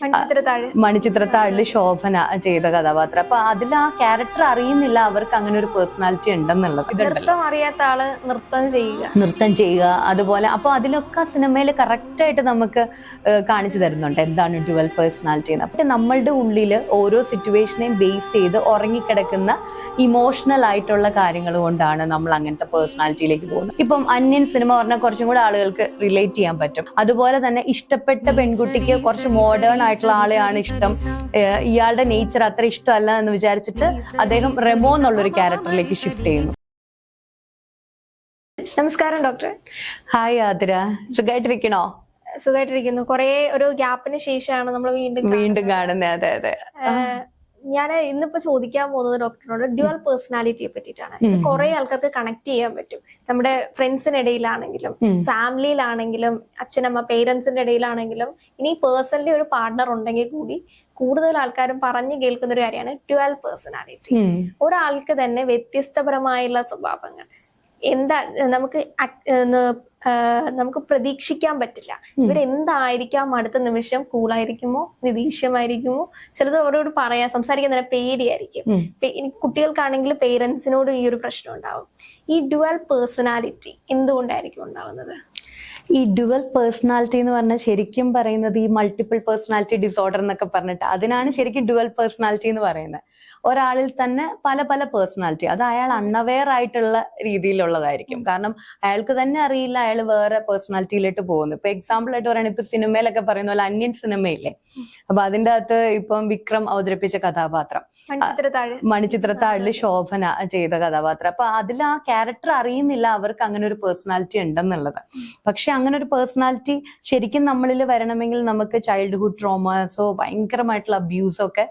മണിച്ചിത്രത്താഴ്. മണിച്ചിത്രത്താഴിൽ ശോഭന ചെയ്ത കഥാപാത്രം. അപ്പൊ അതിൽ ആ ക്യാരക്ടർ അറിയുന്നില്ല അവർക്ക് അങ്ങനെ ഒരു പേഴ്സണാലിറ്റി ഉണ്ടെന്നുള്ളത്. നൃത്തം അറിയാത്ത ആൾ നൃത്തം ചെയ്യുക. നൃത്തം ചെയ്യുക അതുപോലെ അപ്പൊ അതിലൊക്കെ സിനിമയിൽ കറക്റ്റ് ആയിട്ട് നമുക്ക് കാണിച്ചു തരുന്നുണ്ട്. എന്താണ് ഡ്യുവൽ പേഴ്സണാലിറ്റി എന്ന്. അപ്പൊ നമ്മളുടെ ഉള്ളിൽ ഓരോ സിറ്റുവേഷനെയും ബേസ് ചെയ്ത് ഉറങ്ങിക്കിടക്കുന്ന ഇമോഷണൽ ആയിട്ടുള്ള കാര്യങ്ങൾ കൊണ്ടാണ് നമ്മൾ അങ്ങനത്തെ പേഴ്സണാലിറ്റിയിലേക്ക് പോകുന്നത്. ഇപ്പം അന്യൻ സിനിമ പറഞ്ഞാൽ കുറച്ചും കൂടെ ആളുകൾക്ക് റിലേറ്റ് ചെയ്യാൻ പറ്റും. അതുപോലെ തന്നെ ഇഷ്ടപ്പെട്ട പെൺകുട്ടിക്ക് കുറച്ച് മോഡേൺ ആയിട്ടുള്ള ആളെയാണ് ഇഷ്ടം. ഇയാളുടെ നേച്ചർ അത്ര ഇഷ്ടമല്ല എന്ന് വിചാരിച്ചിട്ട് അദ്ദേഹം റെമോ എന്നുള്ളൊരു ക്യാരക്ടറിലേക്ക് ഷിഫ്റ്റ് ചെയ്യുന്നു. നമസ്കാരം ഡോക്ടർ ഹായ് ആതിര. സുഖമായിട്ടിരിക്കണോ സുഖമായിട്ടിരിക്കുന്നു കുറെ ഒരു ഗ്യാപ്പിന് ശേഷമാണ് നമ്മൾ വീണ്ടും വീണ്ടും കാണുന്നത്. അതെ അതെ. ഞാൻ ഇന്നിപ്പോ ചോദിക്കാൻ പോകുന്നത് ഡോക്ടറിനോട് ഡ്യുവൽ പേഴ്സണാലിറ്റിയെ പറ്റിയിട്ടാണ്. കുറെ ആൾക്കാർക്ക് കണക്ട് ചെയ്യാൻ പറ്റും. നമ്മുടെ ഫ്രണ്ട്സിനിടയിലാണെങ്കിലും ഫാമിലിയിലാണെങ്കിലും അച്ഛനമ്മ പേരൻസിന്റെ ഇടയിലാണെങ്കിലും ഇനി പേഴ്സണലി ഒരു പാർട്ണർ ഉണ്ടെങ്കിൽ കൂടി കൂടുതൽ ആൾക്കാരും പറഞ്ഞു കേൾക്കുന്ന ഒരു കാര്യമാണ് ട്വൽവ് പേഴ്സണാലിറ്റി. ഒരാൾക്ക് തന്നെ വ്യത്യസ്തപരമായുള്ള സ്വഭാവങ്ങൾ. എന്താ നമുക്ക് നമുക്ക് പ്രതീക്ഷിക്കാൻ പറ്റില്ല. ഇവരെന്തായിരിക്കാം അടുത്ത നിമിഷം കൂളായിരിക്കുമോ? നിരീക്ഷമായിരിക്കുമോ? ചിലത് അവരോട് പറയാൻ സംസാരിക്കാൻ തന്നെ പേടിയായിരിക്കും. കുട്ടികൾക്കാണെങ്കിൽ പേരൻസിനോട് ഈ ഒരു പ്രശ്നം ഉണ്ടാവും. ഈ ഡുവൽ പേഴ്സണാലിറ്റി എന്തുകൊണ്ടായിരിക്കും ഉണ്ടാവുന്നത്? ഈ ഡുവൽ പേഴ്സണാലിറ്റി എന്ന് പറഞ്ഞാൽ ശരിക്കും പറയുന്നത് ഈ മൾട്ടിപ്പിൾ പേഴ്സണാലിറ്റി ഡിസോർഡർ എന്നൊക്കെ പറഞ്ഞിട്ട്. അതിനാണ് ശരിക്കും ഡുവൽ പേഴ്സണാലിറ്റി എന്ന് പറയുന്നത്. ഒരാളിൽ തന്നെ പല പല പേഴ്സണാലിറ്റി അത് അയാൾ അൺഅവെയർ ആയിട്ടുള്ള രീതിയിലുള്ളതായിരിക്കും. കാരണം അയാൾക്ക് തന്നെ അറിയില്ല അയാൾ വേറെ പേഴ്സണാലിറ്റിയിലോട്ട് പോകുന്നു ഇപ്പൊ എക്സാമ്പിൾ ആയിട്ട് പറയുന്നത് ഇപ്പൊ സിനിമയിലൊക്കെ പറയുന്ന പോലെ അന്യൻ സിനിമയില്ലേ? അപ്പൊ അതിന്റെ അകത്ത് ഇപ്പം വിക്രം അവതരിപ്പിച്ച കഥാപാത്രം. മണിച്ചിത്രത്താഴ്. മണിച്ചിത്രത്താഴിൽ ശോഭന ചെയ്ത കഥാപാത്രം. അപ്പൊ അതിൽ ആ ക്യാരക്ടർ അറിയുന്നില്ല. അവർക്ക് അങ്ങനെ ഒരു പേഴ്സണാലിറ്റി ഉണ്ടെന്നുള്ളത്. പക്ഷെ അങ്ങനെ ഒരു പേഴ്സണാലിറ്റി ശരിക്കും നമ്മളിൽ വരണമെങ്കിൽ നമുക്ക് ചൈൽഡ്ഹുഡ് ട്രോമാസോ ഭയങ്കരമായിട്ടുള്ള അബ്യൂസോ ഒക്കെ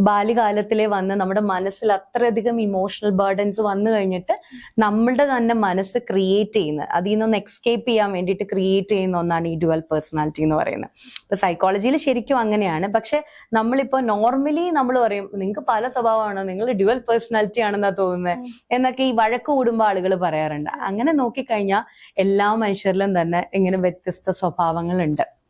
ബാല്യകാലത്തിലെ വന്ന് നമ്മുടെ മനസ്സിൽ അത്രയധികം ഇമോഷണൽ ബേർഡൻസ് വന്നു കഴിഞ്ഞിട്ട് നമ്മളുടെ തന്നെ മനസ്സ് ക്രിയേറ്റ് ചെയ്യുന്നത്. അതിൽ നിന്നൊന്ന് എക്സ്കേപ്പ് ചെയ്യാൻ വേണ്ടിയിട്ട് ക്രിയേറ്റ് ചെയ്യുന്ന ഒന്നാണ് ഈ ഡ്യുവൽ പേഴ്സണാലിറ്റി എന്ന് പറയുന്നത്. ഇപ്പൊ സൈക്കോളജിയിൽ ശരിക്കും അങ്ങനെയാണ്. പക്ഷെ നമ്മളിപ്പോ നോർമലി നമ്മൾ പറയും നിങ്ങൾക്ക് പല സ്വഭാവമാണോ? നിങ്ങൾ ഡ്യുവൽ പേഴ്സണാലിറ്റി ആണെന്നാ തോന്നുന്നത് എന്നൊക്കെ ഈ വഴക്ക് കൂടുമ്പോൾ ആളുകൾ പറയാറുണ്ട്. അങ്ങനെ നോക്കിക്കഴിഞ്ഞാൽ എല്ലാ മനുഷ്യരിലും തന്നെ ഇങ്ങനെ വ്യത്യസ്ത സ്വഭാവങ്ങളുണ്ട്.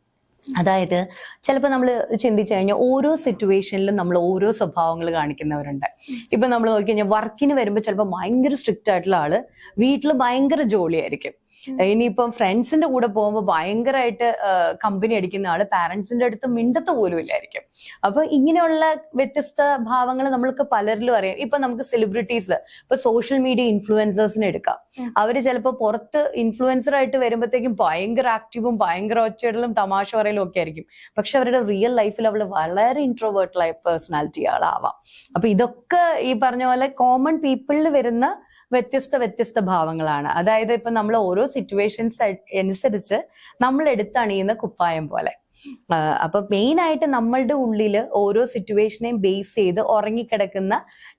അതായത് ചിലപ്പോൾ നമ്മൾ ചിന്തിച്ചു കഴിഞ്ഞാൽ ഓരോ സിറ്റുവേഷനിലും നമ്മൾ ഓരോ സ്വഭാവങ്ങൾ കാണിക്കുന്നവരുണ്ട്. ഇപ്പൊ നമ്മൾ നോക്കി കഴിഞ്ഞാൽ വർക്കിന് വരുമ്പോൾ ചിലപ്പോൾ ഭയങ്കര സ്ട്രിക്റ്റ് ആയിട്ടുള്ള ആൾ വീട്ടിൽ ഭയങ്കര ജോളിയായിരിക്കും. ഇനിയിപ്പം ഫ്രണ്ട്സിന്റെ കൂടെ പോകുമ്പോൾ ഭയങ്കരമായിട്ട് കമ്പനി അടിക്കുന്ന ആൾ പാരന്റ്സിന്റെ അടുത്ത് മിണ്ടത്ത് പോലും ഇല്ലായിരിക്കും. അപ്പൊ ഇങ്ങനെയുള്ള വ്യത്യസ്ത ഭാവങ്ങൾ നമ്മൾക്ക് പലരിലും അറിയാം. ഇപ്പൊ നമുക്ക് സെലിബ്രിറ്റീസ് ഇപ്പൊ സോഷ്യൽ മീഡിയ ഇൻഫ്ലുവൻസേഴ്സിനെ എടുക്കാം. അവർ ചിലപ്പോൾ പുറത്ത് ഇൻഫ്ലുവൻസർ ആയിട്ട് വരുമ്പോഴത്തേക്കും ഭയങ്കര ആക്റ്റീവും ഭയങ്കര ഒച്ചയിടലും തമാശ പറയലും ഒക്കെ ആയിരിക്കും. പക്ഷെ അവരുടെ റിയൽ ലൈഫിൽ അവൾ വളരെ ഇൻട്രോവേർട്ട് പേഴ്സണാലിറ്റി ആളാവാം. അപ്പൊ ഇതൊക്കെ ഈ പറഞ്ഞ പോലെ കോമൺ പീപ്പിളിൽ വരുന്ന വ്യത്യസ്ത വ്യത്യസ്ത ഭാവങ്ങളാണ്. അതായത് ഇപ്പൊ നമ്മൾ ഓരോ സിറ്റുവേഷൻസ് അനുസരിച്ച് നമ്മൾ എടുത്തണിയുന്ന കുപ്പായം പോലെ. അപ്പൊ മെയിൻ ആയിട്ട് നമ്മളുടെ ഉള്ളിൽ ഓരോ സിറ്റുവേഷനെയും ബേസ് ചെയ്ത് ഉറങ്ങിക്കിടക്കുന്ന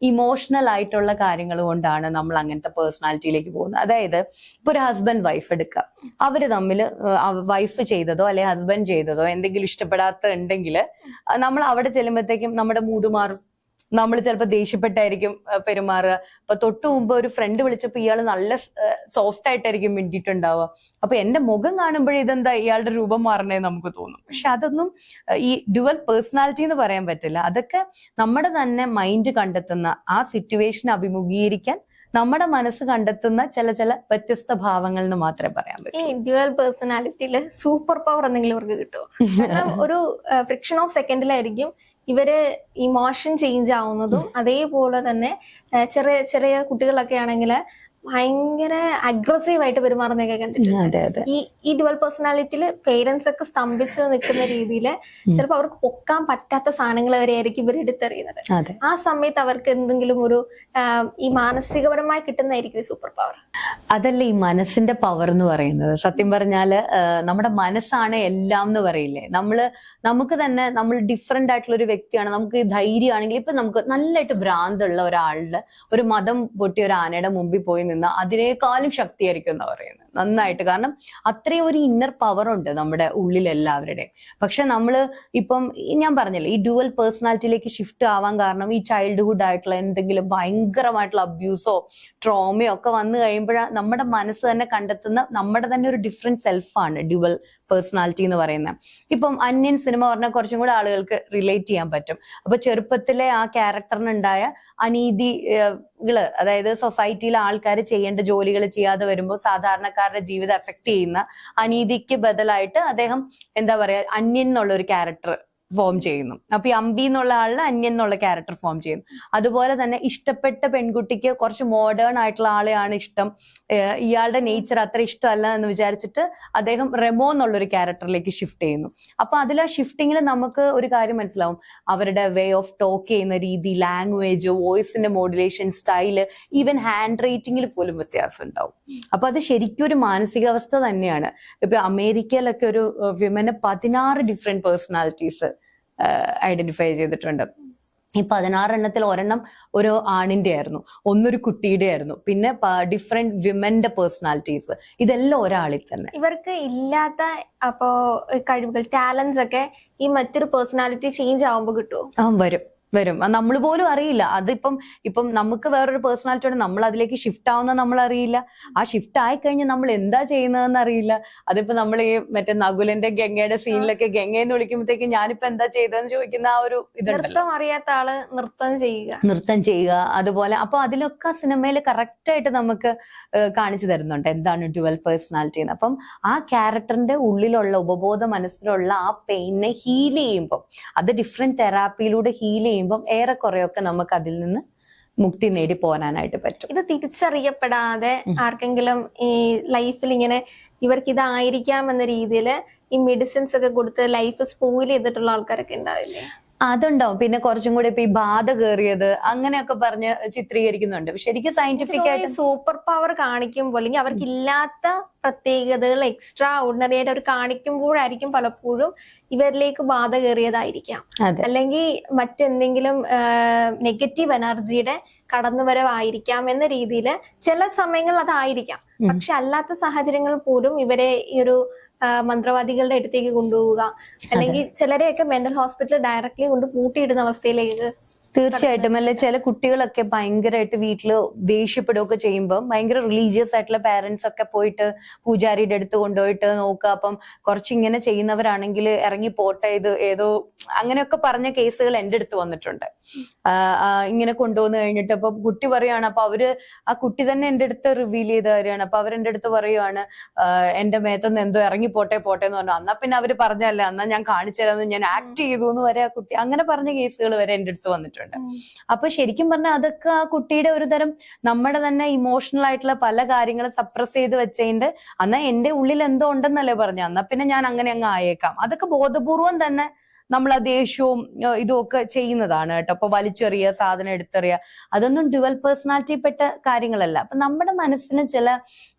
ഇമോഷണൽ ആയിട്ടുള്ള കാര്യങ്ങൾ കൊണ്ടാണ് നമ്മൾ അങ്ങനത്തെ പേഴ്സണാലിറ്റിയിലേക്ക് പോകുന്നത്. അതായത് ഇപ്പൊ ഒരു ഹസ്ബൻഡ് വൈഫ് എടുക്കുക അവർ തമ്മിൽ വൈഫ് ചെയ്തതോ അല്ലെ ഹസ്ബൻഡ് ചെയ്തതോ എന്തെങ്കിലും ഇഷ്ടപ്പെടാത്ത ഉണ്ടെങ്കിൽ നമ്മൾ അവിടെ ചെല്ലുമ്പോഴത്തേക്കും നമ്മുടെ മൂഡ് മാറും. നമ്മൾ ചിലപ്പോൾ ദേഷ്യപ്പെട്ടായിരിക്കും പെരുമാറുക. അപ്പൊ തൊട്ട് മുമ്പ് ഒരു ഫ്രണ്ട് വിളിച്ചപ്പോൾ ഇയാൾ നല്ല സോഫ്റ്റ് ആയിട്ടായിരിക്കും മിണ്ടിയിട്ടുണ്ടാവുക. അപ്പൊ എന്റെ മുഖം കാണുമ്പോഴേ ഇതെന്താ ഇയാളുടെ രൂപം മാറണേ നമുക്ക് തോന്നും. പക്ഷെ അതൊന്നും ഈ ഡുവൽ പേഴ്സണാലിറ്റി എന്ന് പറയാൻ പറ്റില്ല. അതൊക്കെ നമ്മുടെ തന്നെ മൈൻഡ് കണ്ടെത്തുന്ന ആ സിറ്റുവേഷൻ അഭിമുഖീകരിക്കാൻ നമ്മുടെ മനസ്സ് കണ്ടെത്തുന്ന ചില ചില വ്യത്യസ്ത ഭാവങ്ങൾ എന്ന് മാത്രമേ പറയാൻ പറ്റൂ. ഈ ഡ്യുവൽ പേഴ്സണാലിറ്റിയിൽ സൂപ്പർ പവർ എന്തെങ്കിലും ഇവർക്ക് കിട്ടുമോ ഒരു ഫ്രിക്ഷൻ ഓഫ് സെക്കൻഡിലായിരിക്കും ഇവർ ഇമോഷൻ ചേഞ്ച് ആവുന്നതും അതേപോലെ തന്നെ ചെറിയ ചെറിയ കുട്ടികളൊക്കെ ആണെങ്കിൽ ഭയങ്കര അഗ്രസീവ് ആയിട്ട് പെരുമാറുന്നൊക്കെ കണ്ടിട്ടുണ്ട്. ഈ ഈ ഡുവൽ പേഴ്സണാലിറ്റിയിൽ പേരൻസ് ഒക്കെ സ്തംഭിച്ച് നിൽക്കുന്ന രീതിയിൽ ചിലപ്പോൾ അവർക്ക് പൊക്കാൻ പറ്റാത്ത സാധനങ്ങൾ വരെ ആയിരിക്കും ഇവർ എടുത്തെറിയുന്നത്. ആ സമയത്ത് അവർക്ക് എന്തെങ്കിലും ഒരു ഈ മാനസികപരമായി കിട്ടുന്നതായിരിക്കും ഈ സൂപ്പർ പവർ അതല്ല ഈ മനസ്സിന്റെ പവർ എന്ന് പറയുന്നത്. സത്യം പറഞ്ഞാൽ നമ്മുടെ മനസ്സാണ് എല്ലാം എന്ന് പറയില്ലേ? നമ്മൾ നമുക്ക് തന്നെ നമ്മൾ ഡിഫറെന്റ് ആയിട്ടുള്ള ഒരു വ്യക്തിയാണ്. നമുക്ക് ധൈര്യമാണെങ്കിൽ ഇപ്പൊ നമുക്ക് നല്ലതായിട്ട് ഭ്രാന്തുള്ള ഒരാളുടെ ഒരു മതം പൊട്ടി ഒരു ആനയുടെ മുമ്പിൽ പോയി നിന്ന അതിനേക്കാളും ശക്തിയായിരിക്കും എന്ന് പറയുന്നത്. നന്നായിട്ട്. കാരണം അത്രയും ഒരു ഇന്നർ പവർ ഉണ്ട് നമ്മുടെ ഉള്ളിൽ എല്ലാവരുടെയും. പക്ഷെ നമ്മൾ ഇപ്പം ഞാൻ പറഞ്ഞില്ല ഈ ഡ്യുവൽ പേഴ്സണാലിറ്റിയിലേക്ക് ഷിഫ്റ്റ് ആവാൻ കാരണം ഈ ചൈൽഡ്ഹുഡ് ആയിട്ടുള്ള എന്തെങ്കിലും ഭയങ്കരമായിട്ടുള്ള അബ്യൂസോ ട്രോമയോ ഒക്കെ വന്നു കഴിയുമ്പോഴാണ് നമ്മുടെ മനസ്സ് തന്നെ കണ്ടെത്തുന്ന നമ്മുടെ തന്നെ ഒരു ഡിഫറെന്റ് സെൽഫാണ് ഡ്യുവൽ പേഴ്സണാലിറ്റി എന്ന് പറയുന്നത് ഇപ്പം അന്യൻ സിനിമ പറഞ്ഞാൽ കുറച്ചും കൂടെ ആളുകൾക്ക് റിലേറ്റ് ചെയ്യാൻ പറ്റും. അപ്പൊ ചെറുപ്പത്തിലെ ആ ക്യാരക്ടറിനുണ്ടായ അനീതികൾ അതായത് സൊസൈറ്റിയിലെ ആൾക്കാർ ചെയ്യേണ്ട ജോലികൾ ചെയ്യാതെ വരുമ്പോൾ സാധാരണക്കാരുടെ ജീവിതം എഫക്ട് ചെയ്യുന്ന അനീതിക്ക് ബദലായിട്ട് അദ്ദേഹം എന്താ പറയാ അന്യൻ എന്നുള്ള ഒരു ക്യാരക്ടർ ഫോം ചെയ്യുന്നു. അപ്പൊ ഈ അമ്പി എന്നുള്ള ആളിൽ അന്യൻ എന്നുള്ള ക്യാരക്ടർ ഫോം ചെയ്യുന്നു. അതുപോലെ തന്നെ ഇഷ്ടപ്പെട്ട പെൺകുട്ടിക്ക് കുറച്ച് മോഡേൺ ആയിട്ടുള്ള ആളെയാണ് ഇഷ്ടം. ഇയാളുടെ നേച്ചർ അത്ര ഇഷ്ടമല്ല എന്ന് വിചാരിച്ചിട്ട് അദ്ദേഹം റെമോ എന്നുള്ള ഒരു ക്യാരക്ടറിലേക്ക് ഷിഫ്റ്റ് ചെയ്യുന്നു. അപ്പൊ അതിൽ ആ ഷിഫ്റ്റിങ്ങിൽ നമുക്ക് ഒരു കാര്യം മനസ്സിലാവും. അവരുടെ വേ ഓഫ് ടോക്ക് ചെയ്യുന്ന രീതി ലാംഗ്വേജ് വോയിസിന്റെ മോഡുലേഷൻ സ്റ്റൈൽ ഈവൻ ഹാൻഡ് റൈറ്റിംഗിൽ പോലും വ്യത്യാസം ഉണ്ടാവും. അപ്പൊ അത് ശരിക്കും ഒരു മാനസികാവസ്ഥ തന്നെയാണ്. ഇപ്പൊ അമേരിക്കയിലൊക്കെ ഒരു വിമന് പതിനാറ് ഡിഫറെന്റ് പേഴ്സണാലിറ്റീസ് ഐഡന്റിഫൈ ചെയ്തിട്ടുണ്ട്. ഈ പതിനാറെണ്ണത്തിൽ ഒരെണ്ണം ഒരു ആണിന്റെ ആയിരുന്നു ഒന്നൊരു കുട്ടിയുടെ ആയിരുന്നു പിന്നെ ഡിഫറെന്റ് വിമന്റെ പേഴ്സണാലിറ്റീസ് ഇതെല്ലാം ഒരാളിൽ തന്നെ. ഇവർക്ക് ഇല്ലാത്ത അപ്പോ കഴിവുകൾ ടാലൻസ് ഒക്കെ ഈ മറ്റൊരു പേഴ്സണാലിറ്റി ചേഞ്ച് ആവുമ്പോൾ കിട്ടുമോ ആ വരും. വരും. നമ്മൾ പോലും അറിയില്ല. അതിപ്പം ഇപ്പം നമുക്ക് വേറൊരു പേഴ്സണാലിറ്റി ഉണ്ട്. നമ്മൾ അതിലേക്ക് ഷിഫ്റ്റ് ആവുന്ന നമ്മൾ അറിയില്ല. ആ ഷിഫ്റ്റ് ആയി കഴിഞ്ഞ് നമ്മൾ എന്താ ചെയ്യുന്നതെന്ന് അറിയില്ല. അതിപ്പോ നമ്മൾ ഈ മറ്റേ നകുലന്റെ ഗംഗയുടെ സീനിലൊക്കെ ഗംഗയെന്ന് വിളിക്കുമ്പോഴത്തേക്ക് ഞാനിപ്പോ എന്താ ചെയ്തതെന്ന് ചോദിക്കുന്ന ആ ഒരു നൃത്തം അറിയാത്ത ആൾ നൃത്തം ചെയ്യുക. നൃത്തം ചെയ്യുക. അതുപോലെ അപ്പൊ അതിലൊക്കെ സിനിമയിൽ കറക്റ്റ് ആയിട്ട് നമുക്ക് കാണിച്ചു തരുന്നുണ്ട്. എന്താണ് ഡ്യുവൽ പേഴ്സണാലിറ്റി എന്ന്. അപ്പം ആ ക്യാരക്ടറിന്റെ ഉള്ളിലുള്ള ഉപബോധ മനസ്സിലുള്ള ആ പെയിനെ ഹീൽ ചെയ്യുമ്പോൾ അത് ഡിഫറെന്റ് തെറാപ്പിയിലൂടെ ഹീൽ ചെയ്യുമ്പോൾ ഏറെക്കുറെയൊക്കെ നമുക്ക് അതിൽ നിന്ന് മുക്തി നേടി പോരാനായിട്ട് പറ്റും. ഇത് തിരിച്ചറിയപ്പെടാതെ ആർക്കെങ്കിലും ഈ ലൈഫിൽ ഇങ്ങനെ ഇവർക്ക് ഇതായിരിക്കാം എന്ന രീതിയിൽ ഈ മെഡിസിൻസ് ഒക്കെ കൊടുത്ത് ലൈഫ് സ്പോയിൽ ചെയ്തിട്ടുള്ള ആൾക്കാരൊക്കെ ഉണ്ടാവില്ലേ? അതുണ്ടാവും. പിന്നെ കുറച്ചും കൂടി ഇപ്പൊ ഈ ബാധ കയറിയത് അങ്ങനെയൊക്കെ പറഞ്ഞ് ചിത്രീകരിക്കുന്നുണ്ട്. ശരിക്കും സയന്റിഫിക് ആയിട്ട് സൂപ്പർ പവർ കാണിക്കുമ്പോൾ അല്ലെങ്കിൽ അവർക്കില്ലാത്ത പ്രത്യേകതകൾ എക്സ്ട്രാ ഓർഡിനറി ആയിട്ട് അവർ കാണിക്കുമ്പോഴായിരിക്കും പലപ്പോഴും ഇവരിലേക്ക് ബാധ കയറിയതായിരിക്കാം അല്ലെങ്കിൽ മറ്റെന്തെങ്കിലും നെഗറ്റീവ് എനർജിയുടെ കടന്നുവരവായിരിക്കാം എന്ന രീതിയിൽ ചില സമയങ്ങളിൽ അതായിരിക്കാം. പക്ഷെ അല്ലാത്ത സാഹചര്യങ്ങൾ പോലും ഇവരെ ഈ ഒരു മന്ത്രവാദികളുടെ അടുത്തേക്ക് കൊണ്ടുപോവുക. അല്ലെങ്കിൽ ചിലരെയൊക്കെ മെന്റൽ ഹോസ്പിറ്റലിൽ ഡയറക്റ്റ്ലി കൊണ്ട് പൂട്ടിയിടുന്ന അവസ്ഥയിലേക്ക് തീർച്ചയായിട്ടും. അല്ലെ ചില കുട്ടികളൊക്കെ ഭയങ്കരമായിട്ട് വീട്ടിൽ ദേഷ്യപ്പെടുകയൊക്കെ ചെയ്യുമ്പോൾ ഭയങ്കര റിലീജിയസ് ആയിട്ടുള്ള പാരന്റ്സ് ഒക്കെ പോയിട്ട് പൂജാരിയുടെ അടുത്ത് കൊണ്ടുപോയിട്ട് നോക്കുക. അപ്പം കുറച്ച് ഇങ്ങനെ ചെയ്യുന്നവരാണെങ്കിൽ ഇറങ്ങി പോട്ടെ ഇത് ഏതോ അങ്ങനെയൊക്കെ പറഞ്ഞ കേസുകൾ എന്റെ അടുത്ത് വന്നിട്ടുണ്ട്. ഇങ്ങനെ കൊണ്ടുവന്ന് കഴിഞ്ഞിട്ട് അപ്പൊ കുട്ടി പറയുകയാണ് അപ്പൊ അവർ ആ കുട്ടി തന്നെ എന്റെ അടുത്ത് റിവീൽ ചെയ്ത കാര്യമാണ്. അപ്പൊ അവരെന്റെ അടുത്ത് പറയുവാണ് എന്റെ മേത്തുനിന്ന് എന്തോ ഇറങ്ങി പോട്ടെ പോട്ടെ എന്ന് പറഞ്ഞു. അന്നാ പിന്നെ അവർ പറഞ്ഞല്ലേ അന്നാ ഞാൻ കാണിച്ചു തരാമെന്ന് ഞാൻ ആക്ട് ചെയ്തു എന്ന് വരെ ആ കുട്ടി അങ്ങനെ പറഞ്ഞ കേസുകൾ വരെ എന്റെ അടുത്ത് വന്നിട്ടുണ്ട്. അപ്പൊ ശരിക്കും പറഞ്ഞാൽ അതൊക്കെ ആ കുട്ടിയുടെ ഒരു തരം നമ്മുടെ തന്നെ ഇമോഷണൽ ആയിട്ടുള്ള പല കാര്യങ്ങളും സപ്രസ് ചെയ്ത് വെച്ചതിന്റെ അന്നാ എന്റെ ഉള്ളിൽ എന്തോ ഉണ്ടെന്നല്ലേ പറഞ്ഞു. അന്നാ പിന്നെ ഞാൻ അങ്ങനെ അങ്ങ് ആയേക്കാം. അതൊക്കെ ബോധപൂർവം തന്നെ നമ്മൾ ആ ദേഷ്യവും ഇതും ഒക്കെ ചെയ്യുന്നതാണ് കേട്ടോ. അപ്പൊ വലിച്ചെറിയ സാധനം എടുത്തെറിയ അതൊന്നും ഡുവൽ പേഴ്സണാലിറ്റി പെട്ട കാര്യങ്ങളല്ല. അപ്പൊ നമ്മുടെ മനസ്സിന് ചില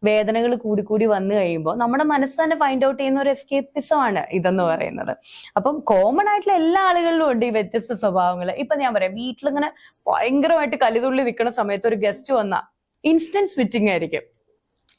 വേദനകൾ കൂടി കൂടി വന്നു കഴിയുമ്പോൾ നമ്മുടെ മനസ്സ് തന്നെ ഫൈൻഡ് ഔട്ട് ചെയ്യുന്ന ഒരു എസ്കേപ്പിസം ആണ് ഇതെന്ന് പറയുന്നത്. അപ്പം കോമൺ ആയിട്ടുള്ള എല്ലാ ആളുകളിലും ഉണ്ട് ഈ വ്യത്യസ്ത സ്വഭാവങ്ങൾ ഇപ്പൊ ഞാൻ പറയാം വീട്ടിലിങ്ങനെ ഭയങ്കരമായിട്ട് കലിതുള്ളി നിൽക്കുന്ന സമയത്ത് ഒരു ഗസ്റ്റ് വന്ന ഇൻസ്റ്റന്റ് സ്വിച്ചിങ് ആയിരിക്കും.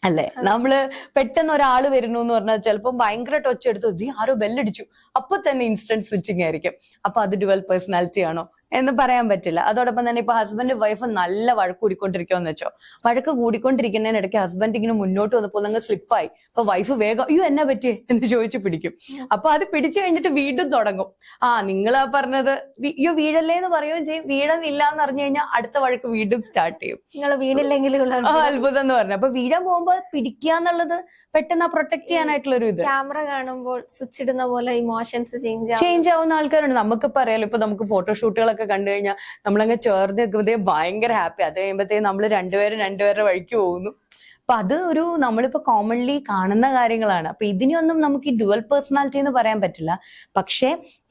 അല്ലെ? നമ്മൾ പെട്ടെന്ന് ഒരാൾ വരുന്നു എന്ന് പറഞ്ഞാൽ ചിലപ്പോൾ ഭയങ്കരമായിട്ട് എടുത്ത് നീ ആരോ ബെല്ലടിച്ചു അപ്പൊ തന്നെ ഇൻസ്റ്റന്റ് സ്വിച്ചിങ് ആയിരിക്കും. അപ്പൊ അത് ഡുവൽ പേഴ്സണാലിറ്റി ആണോ? എന്ന് പറയാൻ പറ്റില്ല. അതോടൊപ്പം തന്നെ ഇപ്പൊ ഹസ്ബൻഡ് വൈഫ് നല്ല വഴക്ക് കൂടിക്കൊണ്ടിരിക്കുമെന്ന് വെച്ചോ. വഴക്ക് കൂടിക്കൊണ്ടിരിക്കുന്നതിനിടയ്ക്ക് ഹസ്ബൻഡ് ഇങ്ങനെ മുന്നോട്ട് വന്നപ്പോൾ നിങ്ങൾ സ്ലിപ്പായി അപ്പൊ വൈഫ് വേഗം അയ്യോ എന്നാ പറ്റി എന്ന് ചോദിച്ചു പിടിക്കും. അപ്പൊ അത് പിടിച്ചു കഴിഞ്ഞിട്ട് വീണ്ടും തുടങ്ങും. ആ നിങ്ങളാ പറഞ്ഞത്. വി- അയ്യോ വീഴല്ലേ എന്ന് പറയുകയും ചെയ്യും. വീഴുന്നില്ല എന്ന് അറിഞ്ഞു കഴിഞ്ഞാൽ അടുത്ത വഴക്ക് വീണ്ടും സ്റ്റാർട്ട് ചെയ്യും. നിങ്ങൾ വീണില്ലെങ്കിലും ആ അത്ഭുതം എന്ന് പറഞ്ഞു. അപ്പൊ വീഴാൻ പോകുമ്പോ പിടിക്കുക എന്നുള്ളത് പെട്ടെന്ന് ആ പ്രൊട്ടക്ട് ചെയ്യാനായിട്ടുള്ള ഒരു ഇത്. ക്യാമറ കാണുമ്പോൾ സ്വിച്ച് ഇടുന്ന പോലെ ഇമോഷൻസ് ചേഞ്ച് ചേഞ്ച് ആവുന്ന ആൾക്കാരുണ്ട്. നമുക്കിപ്പോ അറിയാലോ ഇപ്പൊ നമുക്ക് ഫോട്ടോഷൂട്ടുകളൊക്കെ കണ്ടു കഴിഞ്ഞാൽ നമ്മളങ്ങ് ചേർന്ന് നിൽക്കുമ്പോഴത്തേ ഭയങ്കര ഹാപ്പി അത് കഴിയുമ്പോഴത്തേ നമ്മൾ രണ്ടുപേരും രണ്ടുപേരുടെ വഴിക്ക് പോകുന്നു. അപ്പൊ അത് ഒരു നമ്മളിപ്പോ കോമൺലി കാണുന്ന കാര്യങ്ങളാണ്. അപ്പൊ ഇതിനൊന്നും നമുക്ക് ഈ ഡുവൽ പേഴ്സണാലിറ്റി എന്ന് പറയാൻ പറ്റില്ല. പക്ഷെ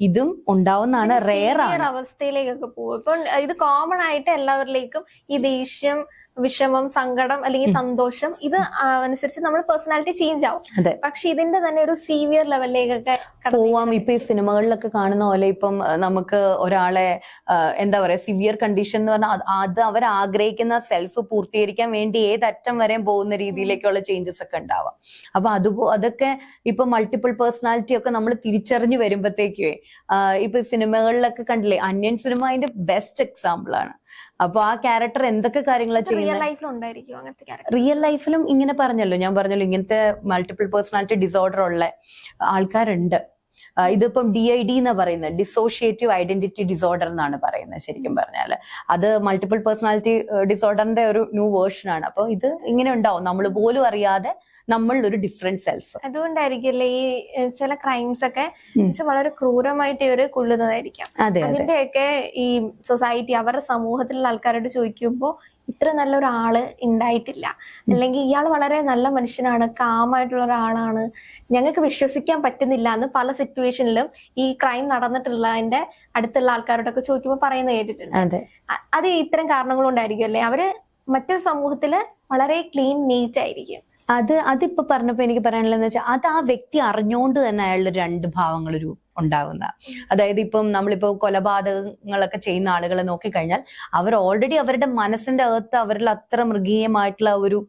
ഇതും ഉണ്ടാവുന്നതാണ് റെയർ അവസ്ഥയിലേക്കൊക്കെ പോകും. ഇപ്പൊ ഇത് കോമൺ ആയിട്ട് എല്ലാവരിലേക്കും ഈ ദേഷ്യം വിഷമം സങ്കടം അല്ലെങ്കിൽ സന്തോഷം ഇത് അനുസരിച്ച് നമ്മൾ പേഴ്സണാലിറ്റി ചേഞ്ച് ആവും. പക്ഷെ ഇതിന്റെ തന്നെ ഒരു സീവിയർ ലെവലിലേക്കൊക്കെ പോവാം. ഇപ്പൊ ഈ സിനിമകളിലൊക്കെ കാണുന്ന പോലെ ഇപ്പം നമുക്ക് ഒരാളെ എന്താ പറയാ സിവിയർ കണ്ടീഷൻ എന്ന് പറഞ്ഞാൽ അത് അവർ ആഗ്രഹിക്കുന്ന സെൽഫ് പൂർത്തീകരിക്കാൻ വേണ്ടി ഏതറ്റം വരെയും പോകുന്ന രീതിയിലേക്കുള്ള ചേഞ്ചസ് ഒക്കെ ഉണ്ടാവാം. അപ്പൊ അതുപോ അതൊക്കെ ഇപ്പൊ മൾട്ടിപ്പിൾ പേഴ്സണാലിറ്റി ഒക്കെ നമ്മൾ തിരിച്ചറിഞ്ഞു വരുമ്പോഴത്തേക്കുവേ ഇപ്പൊ സിനിമകളിലൊക്കെ കണ്ടില്ലേ അന്യൻ സിനിമ അതിന്റെ ബെസ്റ്റ് എക്സാമ്പിൾ ആണ്. അപ്പൊ ആ ക്യാരക്ടർ എന്തൊക്കെ കാര്യങ്ങളാണ് റിയൽ ചെയ്യുന്നത് റിയൽ ലൈഫിലും ഇങ്ങനെ പറഞ്ഞല്ലോ ഞാൻ പറഞ്ഞല്ലോ ഇങ്ങനത്തെ മൾട്ടിപ്പിൾ പേഴ്സണാലിറ്റി ഡിസോർഡർ ഉള്ള ആൾക്കാരുണ്ട്. ഇതിപ്പം ഡി ഐ ഡി എന്ന് പറയുന്നത്. ഡിസോഷിയേറ്റീവ് ഐഡന്റിറ്റി ഡിസോർഡർ എന്നാണ് പറയുന്നത് ശരിക്കും പറഞ്ഞാൽ അത് മൾട്ടിപ്പിൾ പേഴ്സണാലിറ്റി ഡിസോർഡറിന്റെ ഒരു ന്യൂ വേർഷൻ ആണ്. അപ്പൊ ഇത് ഇങ്ങനെ ഉണ്ടാവും. നമ്മൾ പോലും അറിയാതെ നമ്മൾ ഒരു ഡിഫറെന്റ് സെൽഫ് അതുകൊണ്ടായിരിക്കില്ലേ ഈ ചില ക്രൈംസ് ഒക്കെ. വളരെ ക്രൂരമായിട്ട് ഇവർ കൊല്ലുന്നതായിരിക്കാം. അതെ അതെ. അതിന്റെയൊക്കെ ഈ സൊസൈറ്റി അവരുടെ സമൂഹത്തിലുള്ള ആൾക്കാരോട് ചോദിക്കുമ്പോൾ ഇത്ര നല്ല ഒരാൾ ഉണ്ടായിട്ടില്ല അല്ലെങ്കിൽ ഇയാൾ വളരെ നല്ല മനുഷ്യനാണ് കാമായിട്ടുള്ള ഒരാളാണ്. ഞങ്ങൾക്ക് വിശ്വസിക്കാൻ പറ്റുന്നില്ല എന്ന് പല സിറ്റുവേഷനിലും ഈ ക്രൈം നടന്നിട്ടുള്ളതിന്റെ അടുത്തുള്ള ആൾക്കാരോടൊക്കെ ചോദിക്കുമ്പോൾ പറയുന്നത് കേട്ടിട്ടുണ്ട്. അതെ. ഇത്തരം കാരണങ്ങൾ കൊണ്ടായിരിക്കും അല്ലേ? അവർ മറ്റൊരു സമൂഹത്തിൽ വളരെ ക്ലീൻ നീറ്റ് ആയിരിക്കും. അത് അതിപ്പോ പറഞ്ഞപ്പോ എനിക്ക് പറയാനുള്ളതെന്ന് വെച്ചാൽ അത് ആ വ്യക്തി അറിഞ്ഞുകൊണ്ട് തന്നെ അയാളുടെ രണ്ട് ഭാവങ്ങൾ ഒരു ഉണ്ടാകുന്ന അതായത് ഇപ്പം നമ്മളിപ്പോ കൊലപാതകങ്ങളൊക്കെ ചെയ്യുന്ന ആളുകളെ നോക്കിക്കഴിഞ്ഞാൽ അവർ ഓൾറെഡി അവരുടെ മനസ്സിന്റെ അകത്ത് അവരിൽ അത്ര മൃഗീയമായിട്ടുള്ള ഒരു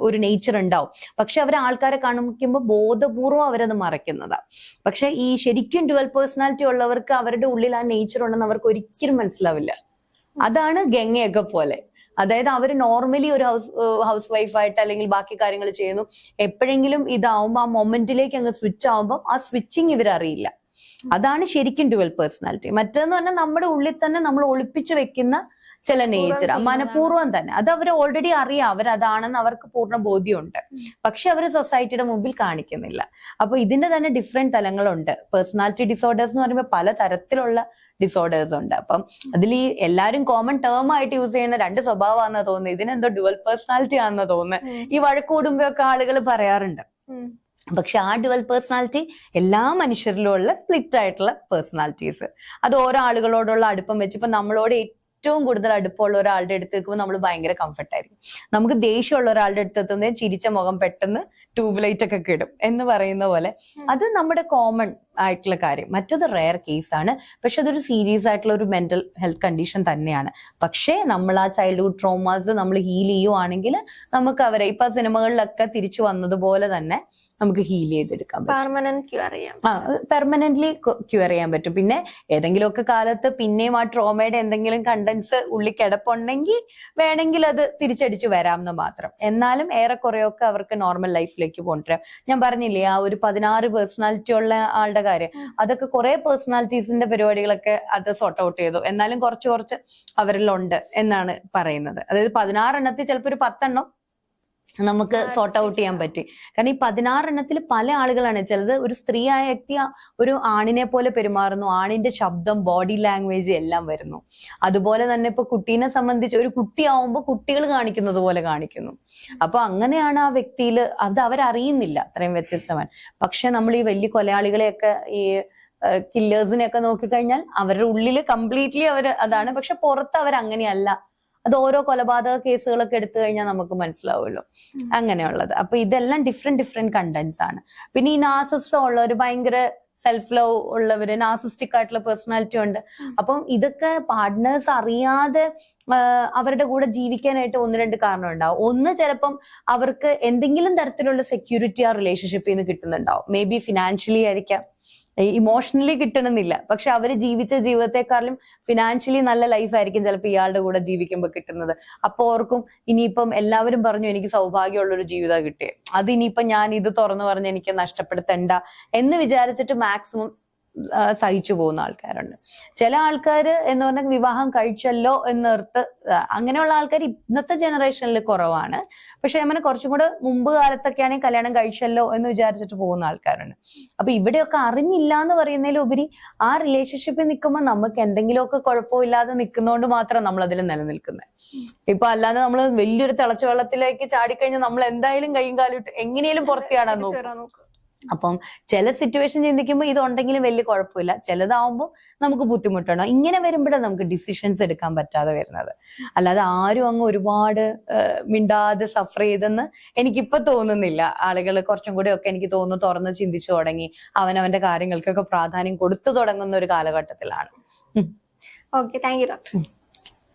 ഒരു നേച്ചർ ഉണ്ടാവും. പക്ഷെ അവർ ആൾക്കാരെ കാണിക്കുമ്പോൾ ബോധപൂർവം അവരത് മറയ്ക്കുന്നതാ. പക്ഷെ ഈ ശരിക്കും ഡുവൽ പേഴ്സണാലിറ്റി ഉള്ളവർക്ക് അവരുടെ ഉള്ളിൽ ആ നേച്ചർ ഉണ്ടെന്ന് അവർക്ക് ഒരിക്കലും മനസ്സിലാവില്ല. അതാണ് ഗംഗയൊക്കെ പോലെ. അതായത് അവർ നോർമലി ഒരു ഹൗസ് ഹൗസ് വൈഫായിട്ട് അല്ലെങ്കിൽ ബാക്കി കാര്യങ്ങൾ ചെയ്യുന്നു. എപ്പോഴെങ്കിലും ഇതാവുമ്പോൾ ആ മൊമെന്റിലേക്ക് അങ്ങ് സ്വിച്ച് ആവുമ്പോൾ ആ സ്വിച്ചിങ് ഇവരറിയില്ല. അതാണ് ശരിക്കും ഡുവൽ പേഴ്സണാലിറ്റി മറ്റേന്ന് പറഞ്ഞാൽ നമ്മുടെ ഉള്ളിൽ തന്നെ നമ്മൾ ഒളിപ്പിച്ചു വെക്കുന്ന ചില നേച്ചർ. മനഃപൂർവം തന്നെ. അത് അവർ ഓൾറെഡി അറിയാം. അവരതാണെന്ന് അവർക്ക് പൂർണ ബോധ്യമുണ്ട്. പക്ഷെ അവർ സൊസൈറ്റിയുടെ മുമ്പിൽ കാണിക്കുന്നില്ല. അപ്പൊ ഇതിന്റെ തന്നെ ഡിഫറെന്റ് തലങ്ങളുണ്ട്. പേഴ്സണാലിറ്റി ഡിസോർഡേഴ്സ് എന്ന് പറയുമ്പോൾ പല തരത്തിലുള്ള ഡിസോർഡേഴ്സ് ഉണ്ട്. അപ്പം അതിൽ ഈ എല്ലാവരും കോമൺ ടേം ആയിട്ട് യൂസ് ചെയ്യുന്ന രണ്ട് സ്വഭാവമാണെന്ന് തോന്നുന്നു ഇതിനെന്തോ ഡുവൽ പേഴ്സണാലിറ്റി ആണെന്ന് തോന്നുന്നു ഈ വഴക്കൂടുമ്പോഴൊക്കെ ആളുകൾ പറയാറുണ്ട്. പക്ഷെ ആ ഡുവൽ പേഴ്സണാലിറ്റി എല്ലാ മനുഷ്യരിലും ഉള്ള സ്പ്ലിറ്റ് ആയിട്ടുള്ള പേഴ്സണാലിറ്റീസ് അത് ഓരോ ആളുകളോടുള്ള അടുപ്പം വെച്ച് ഇപ്പൊ നമ്മളോട് ഏറ്റവും കൂടുതൽ അടുപ്പമുള്ള ഒരാളുടെ അടുത്ത് നിൽക്കുമ്പോൾ നമ്മൾ ഭയങ്കര കംഫർട്ട് ആയിരിക്കും. നമുക്ക് ദേഷ്യമുള്ള ഒരാളുടെ അടുത്ത് എത്തുന്നത് ചിരിച്ച മുഖം പെട്ടെന്ന് ട്യൂബ് ലൈറ്റ് ഒക്കെ കിടും എന്ന് പറയുന്ന പോലെ. അത് നമ്മുടെ കോമൺ ആയിട്ടുള്ള കാര്യം. മറ്റത് റെയർ കേസാണ് പക്ഷെ അതൊരു സീരിയസ് ആയിട്ടുള്ള ഒരു മെന്റൽ ഹെൽത്ത് കണ്ടീഷൻ തന്നെയാണ്. പക്ഷേ നമ്മൾ ആ ചൈൽഡ്ഹുഡ് ട്രോമാസ് നമ്മൾ ഹീൽ ചെയ്യുവാണെങ്കിൽ നമുക്ക് അവരെ ഇപ്പൊ സിനിമകളിലൊക്കെ തിരിച്ചു വന്നതുപോലെ തന്നെ നമുക്ക് ഹീൽ ചെയ്തെടുക്കാൻ പറ്റും. പെർമനന്റ് ആ പെർമനന്റ്ലി ക്യൂർ ചെയ്യാൻ പറ്റും. പിന്നെ ഏതെങ്കിലുമൊക്കെ കാലത്ത് പിന്നെയും ആ ട്രോമയുടെ എന്തെങ്കിലും കണ്ടൻസ് ഉള്ളിൽ കിടപ്പുണ്ടെങ്കിൽ വേണമെങ്കിൽ അത് തിരിച്ചടിച്ചു വരാം എന്ന് മാത്രം. എന്നാലും ഏറെക്കുറെയൊക്കെ അവർക്ക് നോർമൽ ലൈഫിലേക്ക് കൊണ്ടുവരാം. ഞാൻ പറഞ്ഞില്ലേ ആ ഒരു പതിനാറ് പേഴ്സണാലിറ്റി ഉള്ള ആളുടെ കാര്യം. അതൊക്കെ കുറെ പേഴ്സണാലിറ്റീസിന്റെ പരിപാടികളൊക്കെ അത് സോർട്ട് ഔട്ട് ചെയ്തു. എന്നാലും കുറച്ച് കുറച്ച് അവരിലുണ്ട് എന്നാണ് പറയുന്നത്. അതായത് പതിനാറെണ്ണത്തിൽ ചിലപ്പോൾ ഒരു പത്തെണ്ണം നമുക്ക് സോർട്ട് ഔട്ട് ചെയ്യാൻ പറ്റി. കാരണം ഈ പതിനാറെണ്ണത്തിൽ പല ആളുകളാണ് ചിലത് ഒരു സ്ത്രീയായ വ്യക്തി ഒരു ആണിനെ പോലെ പെരുമാറുന്നു. ആണിന്റെ ശബ്ദം ബോഡി ലാംഗ്വേജ് എല്ലാം വരുന്നു. അതുപോലെ തന്നെ ഇപ്പൊ കുട്ടീനെ സംബന്ധിച്ച് ഒരു കുട്ടിയാവുമ്പോൾ കുട്ടികൾ കാണിക്കുന്നത് പോലെ കാണിക്കുന്നു. അപ്പൊ അങ്ങനെയാണ് ആ വ്യക്തിയിൽ അത് അവരറിയുന്നില്ല അത്രയും വ്യത്യസ്തമാണ് പക്ഷെ നമ്മൾ ഈ വലിയ കൊലയാളികളെയൊക്കെ ഈ കില്ലേഴ്സിനെയൊക്കെ നോക്കിക്കഴിഞ്ഞാൽ അവരുടെ ഉള്ളിൽ കംപ്ലീറ്റ്ലി അവർ അതാണ്. പക്ഷെ പുറത്ത് അവർ അങ്ങനെയല്ല അത് ഓരോ കൊലപാതക കേസുകളൊക്കെ എടുത്തു കഴിഞ്ഞാൽ നമുക്ക് മനസ്സിലാവുമല്ലോ. അങ്ങനെയുള്ളത്. അപ്പൊ ഇതെല്ലാം ഡിഫറെന്റ് ഡിഫറെന്റ് കണ്ടന്റ്സ് ആണ്. പിന്നെ ഈ നാസിസം ഉള്ളവർ ഭയങ്കര സെൽഫ് ലവ് ഉള്ളവര് നാസിസ്റ്റിക് ആയിട്ടുള്ള പേഴ്സണാലിറ്റി ഉണ്ട്. അപ്പം ഇതൊക്കെ പാർട്ട്നേഴ്സ് അറിയാതെ അവരുടെ കൂടെ ജീവിക്കാനായിട്ട് ഒന്ന് രണ്ട് കാരണം ഉണ്ടാവും. ഒന്ന് ചിലപ്പം അവർക്ക് എന്തെങ്കിലും തരത്തിലുള്ള സെക്യൂരിറ്റി ആ റിലേഷൻഷിപ്പിൽ നിന്ന് കിട്ടുന്നുണ്ടാവും. മേ ബി ഫിനാൻഷ്യലി ആയിരിക്കാം. ഇമോഷണലി കിട്ടണമെന്നില്ല. പക്ഷെ അവർ ജീവിച്ച ജീവിതത്തെക്കാളും ഫിനാൻഷ്യലി നല്ല ലൈഫ് ആയിരിക്കും ചിലപ്പോൾ ഇയാളുടെ കൂടെ ജീവിക്കുമ്പോൾ കിട്ടുന്നത്. അപ്പോൾ ഓർക്കും ഇനിയിപ്പം എല്ലാവരും പറഞ്ഞു എനിക്ക് സൗഭാഗ്യമുള്ള ഒരു ജീവിതം കിട്ടിയത് അത് ഇനിയിപ്പം ഞാൻ ഇത് തുറന്നു പറഞ്ഞ് എനിക്ക് നഷ്ടപ്പെടുത്തണ്ട എന്ന് വിചാരിച്ചിട്ട് മാക്സിമം സഹിച്ചു പോകുന്ന ആൾക്കാരുണ്ട്. ചില ആൾക്കാർ എന്ന് പറഞ്ഞാൽ വിവാഹം കഴിച്ചല്ലോ എന്നോർത്ത് അങ്ങനെയുള്ള ആൾക്കാർ ഇന്നത്തെ ജനറേഷനിൽ കുറവാണ്. പക്ഷെ അങ്ങനെ കുറച്ചും കൂടെ മുമ്പ് കാലത്തൊക്കെ ആണെങ്കിൽ കല്യാണം കഴിച്ചല്ലോ എന്ന് വിചാരിച്ചിട്ട് പോകുന്ന ആൾക്കാരുണ്ട്. അപ്പൊ ഇവിടെയൊക്കെ അറിഞ്ഞില്ല എന്ന് പറയുന്നതിലുപരി ആ റിലേഷൻഷിപ്പിൽ നിൽക്കുമ്പോൾ നമുക്ക് എന്തെങ്കിലുമൊക്കെ കുഴപ്പമില്ലാതെ നിൽക്കുന്നതുകൊണ്ട് മാത്രം നമ്മൾ അതിൽ നിലനിൽക്കുന്നത്. ഇപ്പൊ അല്ലാതെ നമ്മൾ വലിയൊരു തിളച്ച വെള്ളത്തിലേക്ക് ചാടിക്കഴിഞ്ഞാൽ നമ്മൾ എന്തായാലും കൈയും കാലിട്ട് എങ്ങനെയും പുറത്ത് ചാടാൻ നോക്കും. തിരിച്ചു വരാൻ നോക്കും. അപ്പം ചില സിറ്റുവേഷൻ ചിന്തിക്കുമ്പോൾ ഇതുണ്ടെങ്കിലും വലിയ കുഴപ്പമില്ല. ചിലതാവുമ്പോൾ നമുക്ക് ബുദ്ധിമുട്ടുണ്ട് ഇങ്ങനെ വരുമ്പോഴാണ് നമുക്ക് ഡിസിഷൻസ് എടുക്കാൻ പറ്റാതെ വരുന്നത്. അല്ലാതെ ആരും അങ്ങ് ഒരുപാട് മിണ്ടാതെ സഫർ ചെയ്തെന്ന് എനിക്കിപ്പോ തോന്നുന്നില്ല. ആളുകൾ കുറച്ചും കൂടി ഒക്കെ എനിക്ക് തോന്നുന്നു തുറന്ന് ചിന്തിച്ചു തുടങ്ങി. അവനവന്റെ കാര്യങ്ങൾക്കൊക്കെ പ്രാധാന്യം കൊടുത്തു തുടങ്ങുന്ന ഒരു കാലഘട്ടത്തിലാണ്. Okay thank you doctor